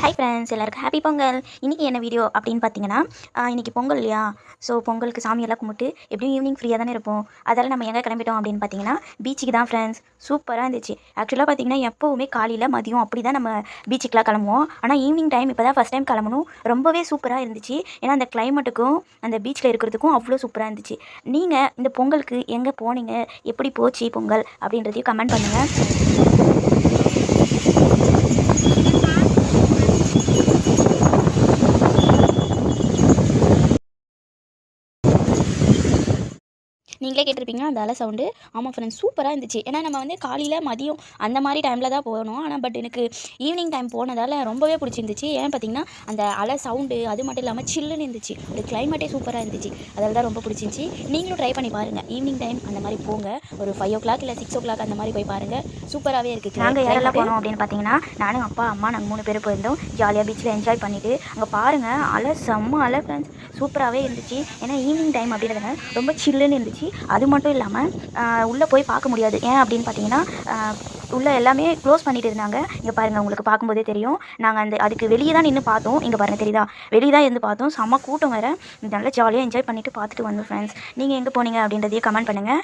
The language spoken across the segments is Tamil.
ஹாய் ஃப்ரெண்ட்ஸ் எல்லாருக்கும் ஹாப்பி பொங்கல். இன்றைக்கி என்ன வீடியோ அப்படின்னு பார்த்தீங்கன்னா இன்றைக்கி பொங்கல் இல்லையா? ஸோ பொங்கலுக்கு சாமியெல்லாம் கும்பிட்டு எப்படியும் ஈவினிங் ஃப்ரீயாக தானே இருப்போம். அதால் நம்ம எங்கே கிளம்பிட்டோம் அப்படின்னு பார்த்தீங்கன்னா பீச்சுக்கு தான் ஃப்ரெண்ட்ஸ் சூப்பராக இருந்துச்சு. ஆக்சுவலாக பார்த்தீங்கன்னா எப்போவுமே காலையில் மதியம் அப்படி தான் நம்ம பீச்சுக்கெலாம் கிளம்புவோம். ஆனால் ஈவினிங் டைம் இப்போ தான் ஃபஸ்ட் டைம் கிளம்பணும். ரொம்பவே சூப்பராக இருந்துச்சு. ஏன்னா அந்த கிளைமேட்டுக்கும் அந்த பீச்சில் இருக்கிறதுக்கும் அவ்வளோ சூப்பராக இருந்துச்சு. நீங்கள் இந்த பொங்கலுக்கு எங்கே போனீங்க? எப்படி போச்சு பொங்கல் அப்படின்றதையும் கமெண்ட் பண்ணுங்கள் நீங்களே கேட்டிருப்பீங்க அந்த அலை சவுண்டு ஆமாம் ஃப்ரெண்ட்ஸ் சூப்பராக இருந்துச்சு. ஏன்னா நம்ம வந்து காலையில் மதியம் அந்த மாதிரி டைமில் தான் போகணும் ஆனால் பட் எனக்கு ஈவினிங் டைம் போனதால் ரொம்பவே பிடிச்சிருந்துச்சு. ஏன் பார்த்தீங்கன்னா அந்த அலை சவுண்டு அது மட்டும் இல்லாமல் சில்லுன்னு இருந்துச்சு. ஒரு கிளைமேட்டே சூப்பராக இருந்துச்சு. அதில் தான் ரொம்ப பிடிச்சிருந்துச்சி. நீங்களும் ட்ரை பண்ணி பாருங்கள் ஈவினிங் டைம் அந்த மாதிரி போங்க. ஒரு ஃபைவ் ஓ கிளாக் இல்லை சிக்ஸ் ஓ கிளாக் அந்த மாதிரி போய் பாருங்கள் சூப்பராகவே இருக்குது நாங்கள் யாரெல்லாம் போனோம் அப்படின்னு பார்த்தீங்கன்னா நானும் அப்பா அம்மா நாங்கள் மூணு பேர் போயிருந்தோம். ஜாலியாக பீச்சில் என்ஜாய் பண்ணிவிட்டு அங்கே பாருங்கள் அலை செம்ம அலை ஃப்ரெண்ட்ஸ் சூப்பராகவே இருந்துச்சு. ஏன்னா ஈவினிங் டைம் அப்படின்றதுனால ரொம்ப சில்லுன்னு இருந்துச்சு. அது மட்டும் இல்லாமல் உள்ளே போய் பார்க்க முடியாது. ஏன் அப்படின்னு பார்த்தீங்கன்னா உள்ளே எல்லாமே க்ளோஸ் பண்ணிட்டு இருந்தாங்க. இங்கே பாருங்கள் உங்களுக்கு பார்க்கும்போதே தெரியும். நாங்கள் அந்த அதுக்கு வெளியே தான் நின்று பார்த்தோம். இங்கே பாருங்கள் தெரியுதா? வெளியே தான் இருந்து பார்த்தோம். செம்ம கூட்டம் வேறு. நல்லா ஜாலியாக என்ஜாய் பண்ணிட்டு பார்த்துட்டு வந்தோம் ஃப்ரெண்ட்ஸ் நீங்கள் எங்கே போனீங்க அப்படின்றதையும் கமெண்ட் பண்ணுங்கள்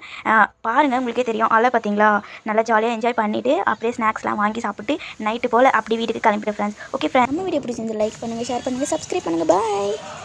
பாருங்கள் உங்களுக்கே தெரியும். அலை பார்த்தீங்களா நல்லா ஜாலியாக என்ஜாய் பண்ணிவிட்டு அப்படியே ஸ்நாக்ஸ்லாம் வாங்கி சாப்பிட்டு நைட்டு போல் அப்படி வீட்டுக்கு கிளம்பிட்டு ஃப்ரெண்ட்ஸ் ஓகே ஃப்ரெண்ட்ஸ் நம்ம வீடியோ பிடிச்சிருந்து லைக் பண்ணுங்கள் ஷேர் பண்ணுங்கள் சப்ஸ்கிரைப் பண்ணுங்கள் பாய்